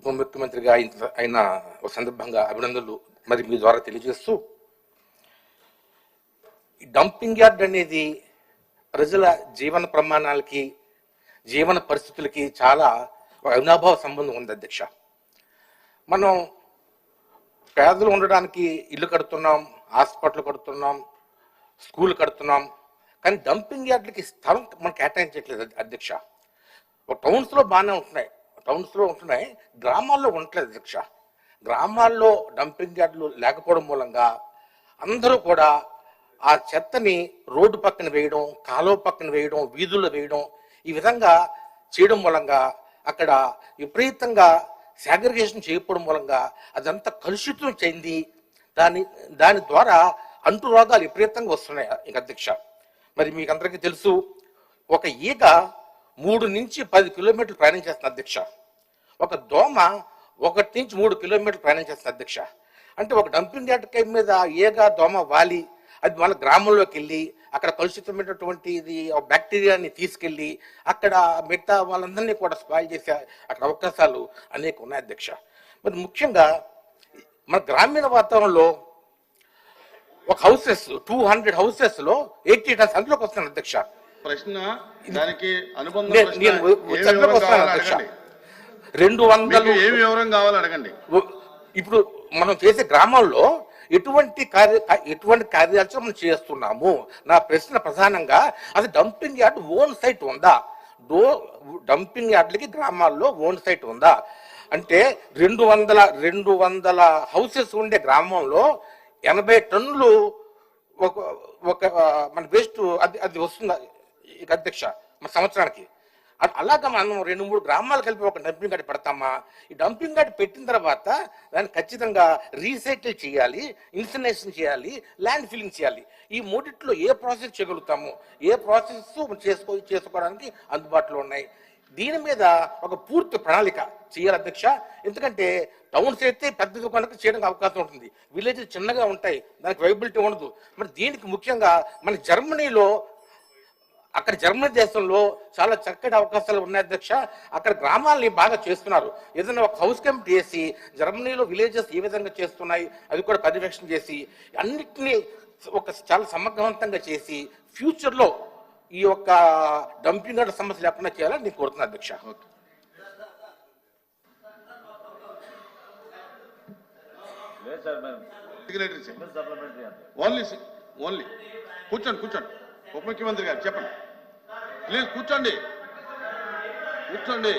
ఉప ముఖ్యమంత్రిగా అయిన అయిన ఒక సందర్భంగా అభినందనలు మరి మీ ద్వారా తెలియజేస్తూ ఈ డంపింగ్ యార్డ్ అనేది ప్రజల జీవన ప్రమాణాలకి జీవన పరిస్థితులకి చాలా ఒక అవినాభావ సంబంధం ఉంది అధ్యక్ష. మనం పేదలు ఉండడానికి ఇల్లు కడుతున్నాం హాస్పిటల్ కడుతున్నాం స్కూల్ కడుతున్నాం కానీ డంపింగ్ యార్డ్లకి స్థలం మనం కేటాయించట్లేదు అధ్యక్ష. ఒక టౌన్స్లో బాగానే ఉంటున్నాయి. టౌన్స్లో ఉంటున్నాయి. గ్రామాల్లో ఉండట్లేదు అధ్యక్ష గ్రామాల్లో డంపింగ్ యార్డులు లేకపోవడం మూలంగా అందరూ కూడా ఆ చెత్తని రోడ్డు పక్కన వేయడం కాలువ పక్కన వేయడం వీధుల్లో వేయడం ఈ విధంగా చేయడం మూలంగా అక్కడ విపరీతంగా సాగ్రిగేషన్ చేయకపోవడం మూలంగా అదంతా కలుషితం చెంది దాని దాని ద్వారా అంటు రోగాలు విపరీతంగా వస్తున్నాయి ఇంక అధ్యక్ష. మరి మీకు అందరికీ తెలుసు ఒక ఈగ మూడు నుంచి పది కిలోమీటర్లు ప్రయాణం చేస్తుంది అధ్యక్ష. ఒక దోమ ఒకటి నుంచి మూడు కిలోమీటర్లు ప్రయాణం చేస్తుంది అధ్యక్ష. అంటే ఒక డంపింగ్ యార్డ్ కై మీద ఏగా దోమ వాలి అది మన గ్రామంలోకి వెళ్ళి అక్కడ కలుషితమైనటువంటి ఇది బ్యాక్టీరియాని తీసుకెళ్ళి అక్కడ మిగతా వాళ్ళందరినీ కూడా స్పాయిల్ చేసే అక్కడ అవకాశాలు అనేక ఉన్నాయి అధ్యక్ష. మరి ముఖ్యంగా మన గ్రామీణ వాతావరణంలో ఒక హౌసెస్ టూ హండ్రెడ్ హౌసెస్లో ఎయిటీ టన్స్ అందులోకి వస్తాను అధ్యక్ష. ప్రశ్న దానికి అనుబంధ రెండు వందలు మీకు ఏ వివరం కావాలో అడగండి. ఇప్పుడు మనం చేసే గ్రామాల్లో ఎటువంటి కార్య ఎటువంటి కార్యాచరణ మనం చేస్తున్నాము? నా ప్రశ్న ప్రధానంగా అది డంపింగ్ యార్డ్ ఓన్ సైట్ ఉందా? డో డంపింగ్ యార్డ్లకి గ్రామాల్లో ఓన్ సైట్ ఉందా? అంటే రెండు వందల రెండు వందల హౌసెస్ ఉండే గ్రామంలో ఎనభై టన్నులు ఒక ఒక మన వేస్ట్ అది అది వస్తుంది? అధ్యక్ష మన సంవత్సరానికి. అలాగా మనం రెండు మూడు గ్రామాలు కలిపి ఒక డంపింగ్ యార్డ్ పెడతామా? ఈ డంపింగ్ యార్డ్ పెట్టిన తర్వాత దాన్ని ఖచ్చితంగా రీసైకిల్ చేయాలి ఇన్సినేషన్ చేయాలి ల్యాండ్ ఫిల్లింగ్ చేయాలి. ఈ మూడిట్లో ఏ ప్రాసెస్ చేయగలుగుతాము? ఏ ప్రాసెస్ చేసుకో చేసుకోవడానికి అందుబాటులో ఉన్నాయి. దీని మీద ఒక పూర్తి ప్రణాళిక చేయాలి అధ్యక్ష. ఎందుకంటే టౌన్స్ అయితే పెద్దగా కనుక చేయడానికి అవకాశం ఉంటుంది. విలేజ్ చిన్నగా ఉంటాయి. దానికి వైబిలిటీ ఉండదు. మరి దీనికి ముఖ్యంగా మన జర్మనీలో అక్కడ జర్మనీ దేశంలో చాలా చక్కటి అవకాశాలు ఉన్నాయి అధ్యక్ష. అక్కడ గ్రామాలని బాగా చేస్తున్నారు. ఏదైనా ఒక హౌస్ కమిటీ చేసి జర్మనీలో విలేజెస్ ఏ విధంగా చేస్తున్నాయి అది కూడా పర్యవేక్షణ చేసి అన్నిటినీ ఒక చాలా సమగ్రవంతంగా చేసి ఫ్యూచర్లో ఈ యొక్క డంపింగ్ యార్డ్ సమస్య లేకుండా చేయాలని నేను కోరుతున్నాను అధ్యక్ష. ఓన్లీ ఓన్లీ కూర్చోండి కూర్చోండి. ఉప ముఖ్యమంత్రి గారు చెప్పండి. ప్లీజ్ కూర్చోండి. కూర్చోండి.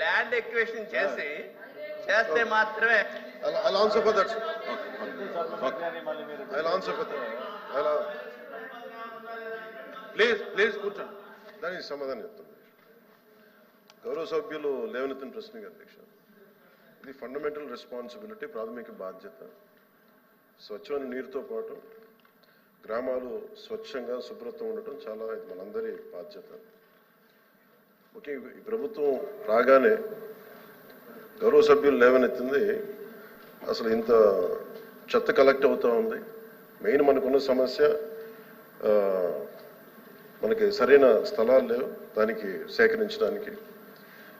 ల్యాండ్ ఎక్వేషన్ చేసి చేస్తే మాత్రమే answer for that. sir. Please please కూర్చోండి. దానికి సమాధానం చెప్తాను గౌరవ సభ్యులు లేవనెత్తిన ప్రశ్నకి అధ్యక్ష ఇది ఫండమెంటల్ రెస్పాన్సిబిలిటీ ప్రాథమిక బాధ్యత. స్వచ్ఛమైన నీరుతో పాటు గ్రామాలు స్వచ్ఛంగా శుభ్రత ఉండటం చాలా ఇది మనందరి బాధ్యత. ఓకే ఈ ప్రభుత్వం రాగానే గౌరవ సభ్యులు లేవనెత్తింది. అసలు ఇంత చెత్త కలెక్ట్ అవుతూ ఉంది. మెయిన్ మనకున్న సమస్య మనకి సరైన స్థలాలు లేవు. దానికి సేకరించడానికి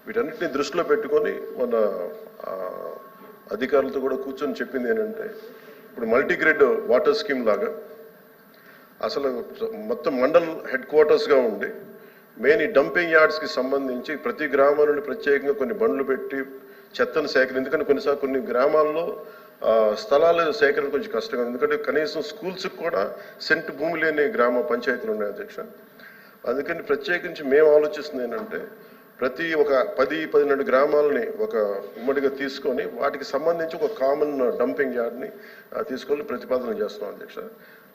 వీటన్నిటిని దృష్టిలో పెట్టుకొని మన అధికారులతో కూడా కూర్చొని చెప్పింది ఏంటంటే ఇప్పుడు మల్టీగ్రేడ్ వాటర్ స్కీమ్ లాగా అసలు మొత్తం మండల్ హెడ్ క్వార్టర్స్గా ఉండి మెయిన్ ఈ డంపింగ్ యార్డ్స్కి సంబంధించి ప్రతి గ్రామం నుండి ప్రత్యేకంగా కొన్ని బండ్లు పెట్టి చెత్తను సేకరణ ఎందుకంటే కొన్నిసార్లు కొన్ని గ్రామాల్లో స్థలాల సేకరణ కొంచెం కష్టంగా ఎందుకంటే కనీసం స్కూల్స్కి కూడా సెంట్ భూమి లేని గ్రామ పంచాయతీలు ఉన్నాయి అధ్యక్ష. అందుకని ప్రత్యేకించి మేము ఆలోచిస్తుంది ఏంటంటే ప్రతి ఒక పది పదిహేను గ్రామాలని ఒక ఉమ్మడిగా తీసుకొని వాటికి సంబంధించి ఒక కామన్ డంపింగ్ యార్డ్ని తీసుకొని ప్రతిపాదన చేస్తున్నాం అధ్యక్ష.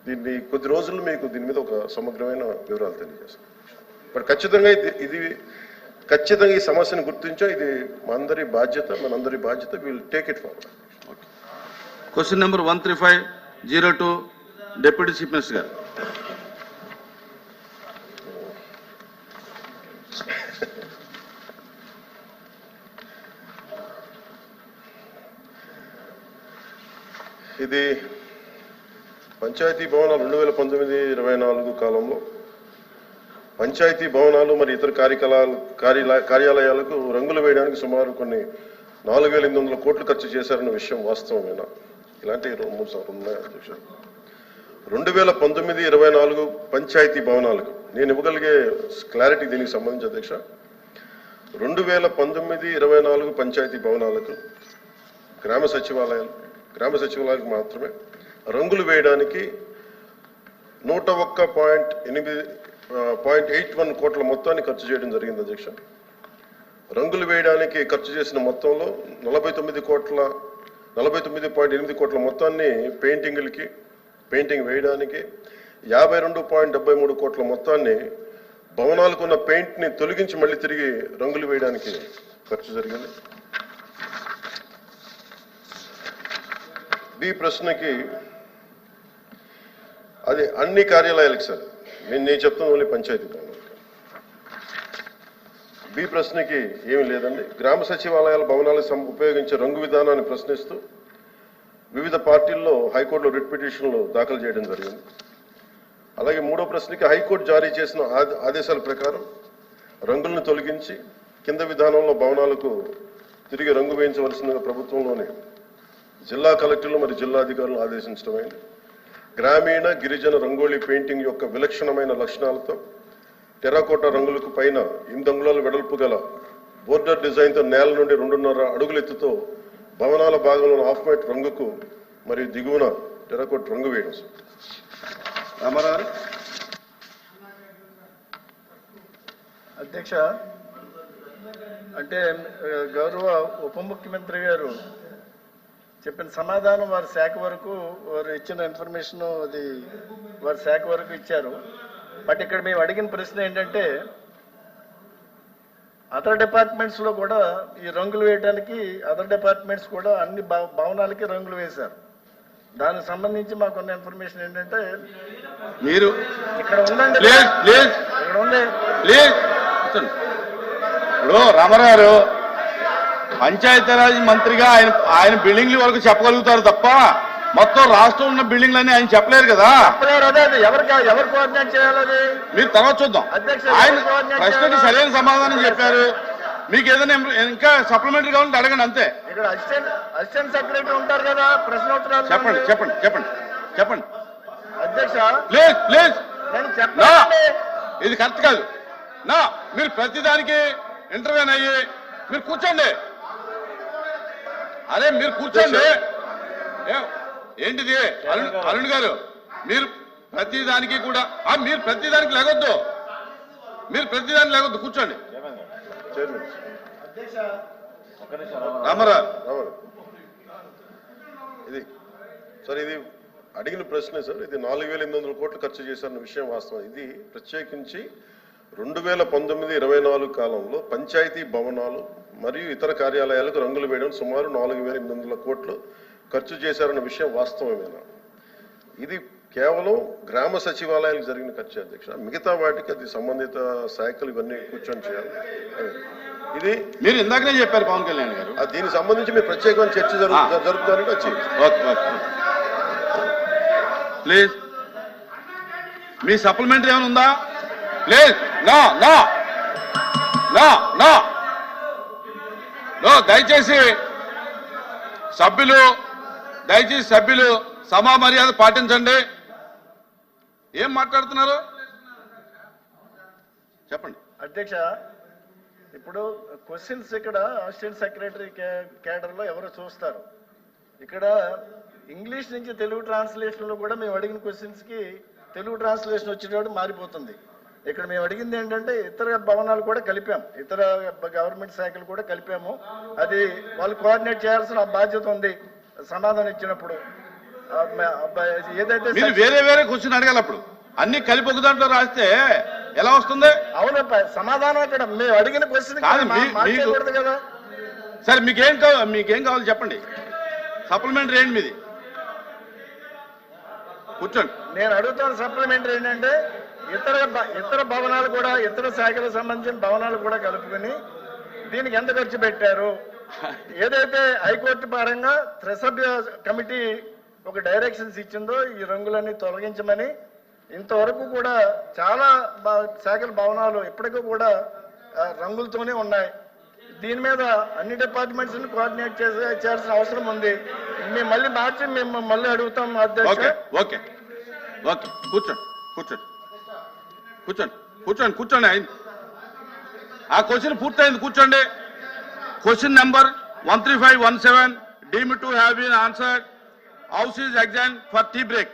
దీన్ని కొద్ది రోజుల్లో మీకు దీని మీద ఒక సమగ్రమైన వివరాలు తెలియజేస్తాం. బట్ ఖచ్చితంగా ఇది ఖచ్చితంగా ఈ సమస్యను గుర్తించా ఇది మనందరి బాధ్యత మనందరి బాధ్యత will take it forward question number one three five zero two deputy chief minister గారు. ఇది పంచాయతీ భవనాలు రెండు వేల పంతొమ్మిది ఇరవై నాలుగు కాలంలో పంచాయతీ భవనాలు మరి ఇతర కార్యకలాలు కార్యాలయాలకు రంగులు వేయడానికి సుమారు కొన్ని నాలుగు వేల ఎనిమిది వందల కోట్లు ఖర్చు చేశారన్న విషయం వాస్తవమేనా? ఇలాంటి మూడు సార్లు ఉన్నాయి అధ్యక్షుడు రెండు వేల పంతొమ్మిది ఇరవై నాలుగు పంచాయతీ భవనాలకు నేను ఇవ్వగలిగే క్లారిటీ దీనికి సంబంధించి అధ్యక్ష. రెండు వేల పంతొమ్మిది ఇరవై నాలుగు పంచాయతీ భవనాలకు గ్రామ సచివాలయాలు గ్రామ సచివాలయాలకు మాత్రమే రంగులు వేయడానికి నూట ఒక్క పాయింట్ ఎనిమిది పాయింట్ ఎయిట్ వన్ కోట్ల మొత్తాన్ని ఖర్చు చేయడం జరిగింది అధ్యక్ష. రంగులు వేయడానికి ఖర్చు చేసిన మొత్తంలో నలభై తొమ్మిది కోట్ల నలభై తొమ్మిది పాయింట్ ఎనిమిది కోట్ల మొత్తాన్ని పెయింటింగ్లకి పెయింటింగ్ వేయడానికి యాభై రెండు పాయింట్ డెబ్బై మూడు కోట్ల మొత్తాన్ని భవనాలకు ఉన్న పెయింట్ని తొలగించి మళ్ళీ తిరిగి రంగులు వేయడానికి ఖర్చు జరిగింది. బి ప్రశ్నకి అది అన్ని కార్యాలయాలకు సార్. నేను నేను చెప్తాను ఓన్లీ పంచాయతీ బి ప్రశ్నకి ఏమీ లేదండి. గ్రామ సచివాలయాల భవనాలకు ఉపయోగించే రంగు విధానాన్ని ప్రశ్నిస్తూ వివిధ పార్టీల్లో హైకోర్టులో రిట్ పిటిషన్లు దాఖలు చేయడం జరిగింది. అలాగే మూడో ప్రశ్నకి హైకోర్టు జారీ చేసిన ఆదేశాల ప్రకారం రంగులను తొలగించి కింద విధానంలో భవనాలకు తిరిగి రంగు వేయించవలసిందిగా ప్రభుత్వంలోని జిల్లా కలెక్టర్లు మరియు జిల్లా అధికారులను ఆదేశించడమైంది గ్రామీణ గిరిజన రంగోళీ పెయింటింగ్ యొక్క విలక్షణమైన లక్షణాలతో టెరాకోట రంగులకు పైన ఎనిమిది అంగుళాల వెడల్పు గల బోర్డర్ డిజైన్తో నేల నుండి రెండున్నర అడుగుల ఎత్తుతో భవనాల భాగంలో ఆఫ్ వైట్ రంగుకు మరియు దిగువన టెరాకోట్ రంగు వేయడం. రామారావు? అధ్యక్ష అంటే గౌరవ ఉప ముఖ్యమంత్రి గారు చెప్పిన సమాధానం వారి శాఖ వరకు వారు ఇచ్చిన ఇన్ఫర్మేషన్ అది వారి శాఖ వరకు ఇచ్చారు. బట్ ఇక్కడ మేము అడిగిన ప్రశ్న ఏంటంటే అదర్ డిపార్ట్మెంట్స్లో కూడా ఈ రంగులు వేయడానికి అదర్ డిపార్ట్మెంట్స్ కూడా అన్ని భవ- భవనాలకి రంగులు వేశారు. దానికి సంబంధించి మాకున్న ఇన్ఫర్మేషన్ ఏంటంటే మీరు ఇక్కడ ఉందండి ఇక్కడ ఉంది. ఇప్పుడు రామారావు పంచాయతీరాజ్ మంత్రిగా ఆయన ఆయన బిల్డింగ్ల వరకు చెప్పగలుగుతారు తప్ప మొత్తం రాష్ట్రం ఉన్న బిల్డింగ్లన్నీ ఆయన చెప్పలేరు కదా. మీరు తర్వాత చూద్దాం. ఆయన ప్రశ్నకి? సరైన సమాధానం చెప్పారు. మీకు ఏదైనా ఇంకా సప్లిమెంటరీ కావాలంటే అడగండి అంతే. అసిస్టెంట్ సెక్రటరీ ఉంటారు కదా ప్రశ్నోత్తరాలు చెప్పండి చెప్పండి చెప్పండి చెప్పండి. అధ్యక్ష ప్లీజ్ ప్లీజ్. ఇది కరెక్ట్ కాదు. నా మీరు ప్రతిదానికి ఇంటర్వ్యూన్ అయ్యి మీరు కూర్చోండి. అరే మీరు కూర్చోండి. ఏంటిది? అరుణ్ అరుణ్ గారు మీరు ప్రతిదానికి కూడా మీరు ప్రతిదానికి లేగొద్దు. మీరు ప్రతిదానికి లేగొద్దు కూర్చోండి. రావాలి ఇది సార్ ఇది అడిగిన ప్రశ్నే సార్ ఇది నాలుగు వేల ఎనిమిది వందల కోట్లు ఖర్చు చేశారన్న విషయం వాస్తవం. ఇది ప్రత్యేకించి రెండు వేల పంతొమ్మిది ఇరవై నాలుగు కాలంలో పంచాయతీ భవనాలు మరియు ఇతర కార్యాలయాలకు రంగులు వేయడం సుమారు నాలుగు వేల ఎనిమిది వందల కోట్లు ఖర్చు చేశారన్న విషయం వాస్తవమేనా? ఇది కేవలం గ్రామ సచివాలయాలకు జరిగిన ఖర్చు అధ్యక్ష. మిగతా వాటికి అది సంబంధిత శాఖలు ఇవన్నీ కూర్చొని చేయాలి. ఇది మీరు ఇందాకనే చెప్పారు పవన్ కళ్యాణ్ గారు. దీనికి సంబంధించి మీరు ప్రత్యేకమైన చర్చ జరుగు. జరుపుతారంటే వచ్చి. ప్లీజ్. మీ సప్లిమెంటరీ ఏమైనా ఉందా? Please. No no. No no. దయచేసి సభ్యులు దయచేసి సభ్యులు సమా మర్యాద పాటించండి. ఏం మాట్లాడుతున్నారు? చెప్పండి. అధ్యక్ష ఇప్పుడు క్వశ్చన్స్ ఇక్కడ అసిస్టెంట్ సెక్రటరీ కేడర్లో ఎవరు చూస్తారు? ఇక్కడ ఇంగ్లీష్ నుంచి తెలుగు ట్రాన్స్లేషన్లో కూడా మేము అడిగిన క్వశ్చన్స్కి తెలుగు ట్రాన్స్లేషన్ వచ్చేటప్పుడు మారిపోతుంది. ఇక్కడ మేము అడిగింది ఏంటంటే ఇతర భవనాలు కూడా కలిపాం. ఇతర గవర్నమెంట్ శాఖలు కూడా కలిపాము. అది వాళ్ళు కోఆర్డినేట్ చేయాల్సిన బాధ్యత ఉంది. సమాధానం ఇచ్చినప్పుడు. ఏదైతే వేరే వేరే క్వశ్చన్ అడగాలి అప్పుడు. అన్ని కలిపి ఒక దాంట్లో రాస్తే ఎలా వస్తుంది? అవును సమాధానం ఇక్కడ మేము అడిగిన క్వశ్చన్ కాదు, సరే మీకేం కావాలి మీకేం కావాలి చెప్పండి. సప్లిమెంటరీ ఏంటి మీది? కూర్చోండి. నేను అడుగుతున్న సప్లిమెంటరీ ఏంటంటే ఇతర ఇతర భవనాలు కూడా ఇతర శాఖలకు సంబంధించిన భవనాలు కూడా కలుపుకొని దీనికి ఎంత ఖర్చు పెట్టారు? ఏదైతే హైకోర్టు పరంగా త్రిసభ్య కమిటీ ఒక డైరెక్షన్స్ ఇచ్చిందో ఈ రంగులన్నీ తొలగించమని ఇంతవరకు కూడా చాలా శాఖల భవనాలు ఇప్పటికీ కూడా రంగులతోనే ఉన్నాయి. దీని మీద అన్ని డిపార్ట్మెంట్స్ కోఆర్డినేట్ చేసే చేయాల్సిన అవసరం ఉంది. మేము మళ్ళీ మార్చి మేము మళ్ళీ అడుగుతాం అధ్యక్ష. Okay okay. ఓకే కూర్చోండి కూర్చోండి. కూర్చోండి కూర్చోండి కూర్చోండి అయింది ఆ క్వశ్చన్ పూర్తయింది కూర్చోండి. Question number one three five one seven. Deem to have been answered house is exam for tea break